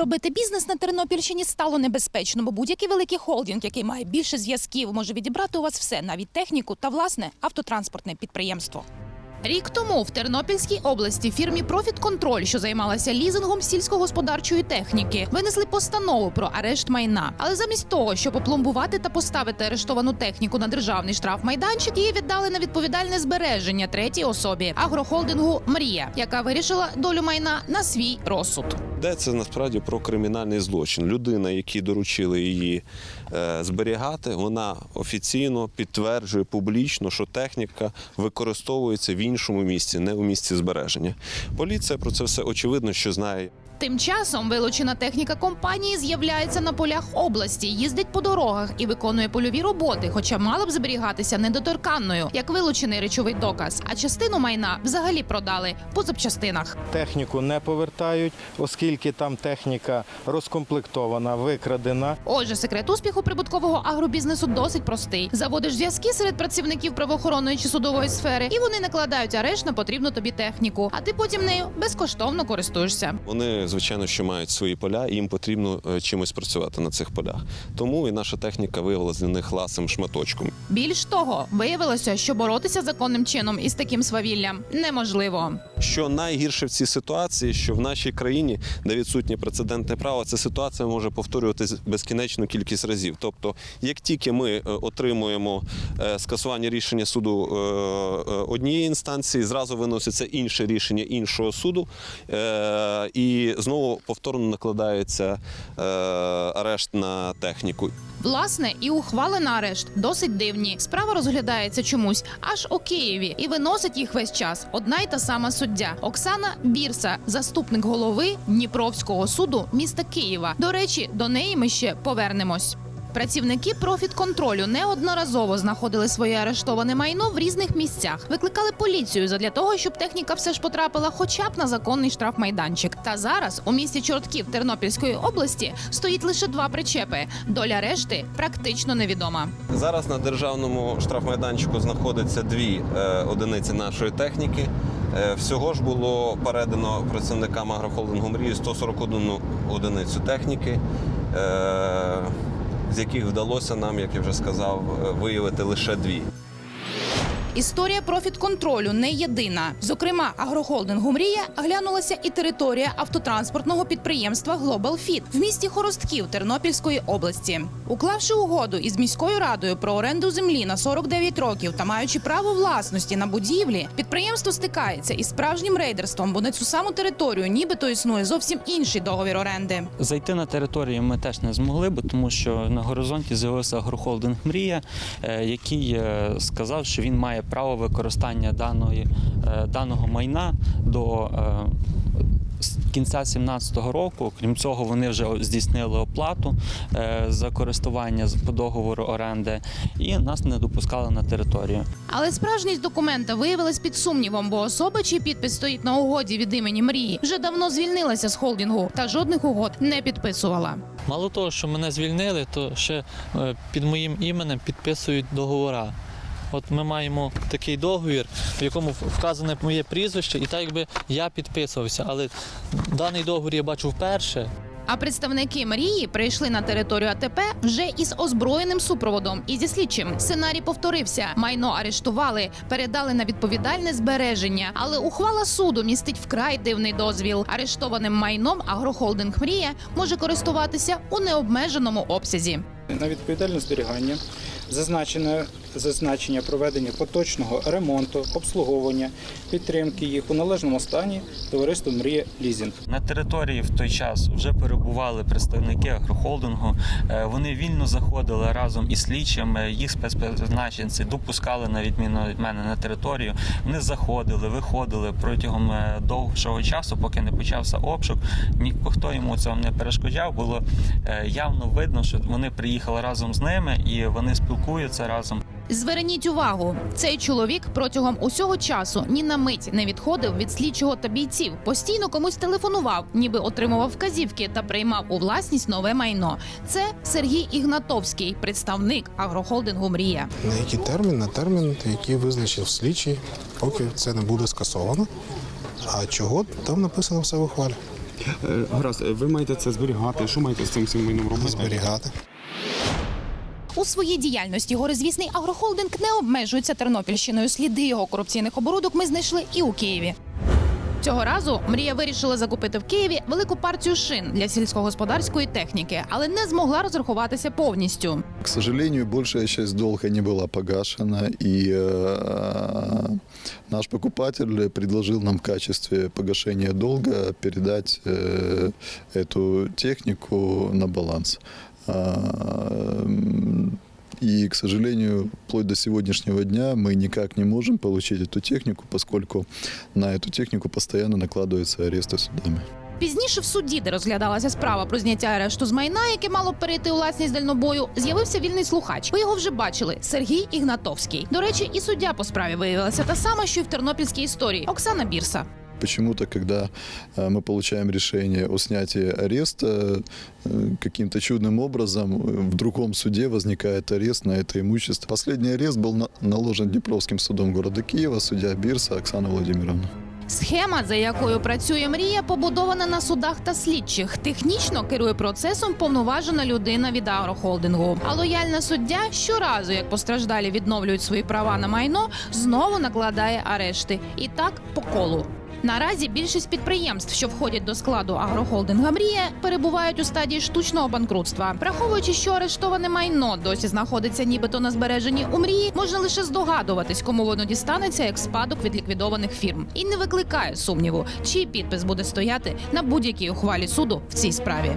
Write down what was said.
Робити бізнес на Тернопільщині стало небезпечно, бо будь-який великий холдинг, який має більше зв'язків, може відібрати у вас все, навіть техніку та власне автотранспортне підприємство. Рік тому в Тернопільській області фірмі Профіт Контроль, що займалася лізингом сільськогосподарчої техніки, винесли постанову про арешт майна. Але замість того, щоб опломбувати та поставити арештовану техніку на державний штрафмайданчик, її віддали на відповідальне збереження третій особі агрохолдингу Мрія, яка вирішила долю майна на свій розсуд. Йдеться насправді про кримінальний злочин. Людина, якій доручили її е, зберігати, вона офіційно підтверджує публічно, що техніка використовується в іншому місці, не у місці збереження. Поліція про це все очевидно, що знає. Тим часом вилучена техніка компанії з'являється на полях області, їздить по дорогах і виконує польові роботи, хоча мала б зберігатися недоторканною, як вилучений речовий доказ. А частину майна взагалі продали по запчастинах. Техніку не повертають, оскільки там техніка розкомплектована, викрадена. Отже, секрет успіху прибуткового агробізнесу досить простий. Заводиш зв'язки серед працівників правоохоронної чи судової сфери, і вони накладають арешт на потрібну тобі техніку. А ти потім нею безкоштовно користуєшся. Вони, звичайно, що мають свої поля, і їм потрібно е, чимось працювати на цих полях. Тому і наша техніка виявилася для них ласим шматочком. Більш того, виявилося, що боротися законним чином із таким свавіллям неможливо. Що найгірше в цій ситуації, що в нашій країні, де відсутнє прецедентне право, ця ситуація може повторюватись безкінечну кількість разів. Тобто, як тільки ми е, отримуємо е, скасування рішення суду однієї інстанції, зразу виноситься інше рішення іншого суду, і знову повторно накладається е, арешт на техніку. Власне, і ухвали на арешт досить дивні. Справа розглядається чомусь аж у Києві і виносить їх весь час. Одна й та сама суддя Оксана Бірса, заступник голови Дніпровського суду міста Києва. До речі, до неї ми ще повернемось. Працівники профітконтролю неодноразово знаходили своє арештоване майно в різних місцях, викликали поліцію задля того, щоб техніка все ж потрапила хоча б на законний штрафмайданчик. Та зараз у місті Чортків Тернопільської області стоїть лише два причепи. Доля решти практично невідома. Зараз на державному штрафмайданчику знаходиться дві е, одиниці нашої техніки. Е, всього ж було передано працівникам агрохолдингу мрії 141 одиницю техніки, е, з яких вдалося нам, як я вже сказав, е, виявити лише дві. Історія профітконтролю не єдина. Зокрема, агрохолдингу Мрія глянулася і територія автотранспортного підприємства Fit в місті Хоростків Тернопільської області. Уклавши угоду із міською радою про оренду землі на 49 років та маючи право власності на будівлі, підприємство стикається із справжнім рейдерством, бо на цю саму територію нібито існує зовсім інший договір оренди. Зайти на територію ми теж не змогли, бо тому що на горизонті з'явився агрохолдинг Мрія, е, який е, сказав, що він має право використання даної, е, даного майна до е, кінця 2017 року. Крім цього, вони вже здійснили оплату е, за користування з- по договору оренди і нас не допускали на територію. Але справжність документа виявилась під сумнівом, бо особа, чий підпис стоїть на угоді від імені мрії, вже давно звільнилася з холдингу та жодних угод не підписувала. Мало того, що мене звільнили, то ще під моїм іменем підписують договора. От ми маємо такий договір, в якому вказане моє прізвище, і так якби я підписувався. Але даний договір я бачу вперше. А представники Марії прийшли на територію АТП вже із озброєним супроводом і зі слідчим. Сценарій повторився. Майно арештували, передали на відповідальне збереження. Але ухвала суду містить вкрай дивний дозвіл. Арештованим майном агрохолдинг Мрія може користуватися у необмеженому обсязі. На відповідальне зберігання зазначено зазначення проведення поточного ремонту, обслуговування, підтримки їх у належному стані товариство Мрія Лізінг. На території в той час вже перебували представники агрохолдингу. Е, Вони вільно заходили разом із слідчими, їх спецпризначенці допускали на відміну від мене на територію. Вони заходили, виходили протягом е, довшого часу, поки не почався обшук. Ніхто йому цього не перешкоджав. Було е, явно видно, що вони приїхали разом з ними і вони спілкуються разом. Зверніть увагу, цей чоловік протягом усього часу ні на мить не відходив від слідчого та бійців. Постійно комусь телефонував, ніби отримував вказівки та приймав у власність нове майно. Це Сергій Ігнатовський, представник агрохолдингу Мрія. На який термін? На термін, який визначив слідчий, поки це не буде скасовано. А чого там написано все в ухвалі? Е, Гаразд, ви маєте це зберігати. Що маєте з цим всім майном робити? Зберігати. У своїй діяльності горизвісний агрохолдинг не обмежується Тернопільщиною. Сліди його корупційних оборудок ми знайшли і у Києві. Цього разу мрія вирішила закупити в Києві велику партію шин для сільськогосподарської техніки, але не змогла розрахуватися повністю. К сожалению, большая часть долга не была погашена, и э, наш покупатель предложил нам в качестве погашения долга передать э, эту технику на баланс. А, м, И, к сожалению, вплоть до сегодняшнего дня мы никак не можем получить эту технику, поскольку на эту технику постоянно накладываются аресты судами. Пізніше в суді, де розглядалася справа про зняття арешту з майна, яке мало б перейти у власність дальнобою, з'явився вільний слухач. Ви його вже бачили Сергій Ігнатовський. До речі, і суддя по справі виявилася та сама, що й в тернопільській історії Оксана Бірса. Почему-то, когда э, мы получаем решение о снятии ареста, э, каким-то чудным образом э, в другом суде возникает арест на это имущество. Последний арест был на- наложен Днепровским судом города Киева, судья Бирса Оксана Владимировна. Схема, за якою працює мрія, побудована на судах та слідчих. Технічно керує процесом повноважена людина від агрохолдингу. А лояльна суддя щоразу, як постраждалі відновлюють свої права на майно, знову накладає арешти. І так по колу. Наразі більшість підприємств, що входять до складу агрохолдинга Мрія, перебувають у стадії штучного банкрутства. Враховуючи, що арештоване майно досі знаходиться нібито на збереженні у мрії, можна лише здогадуватись, кому воно дістанеться як спадок від ліквідованих фірм, і не викликає сумніву, чий підпис буде стояти на будь-якій ухвалі суду в цій справі.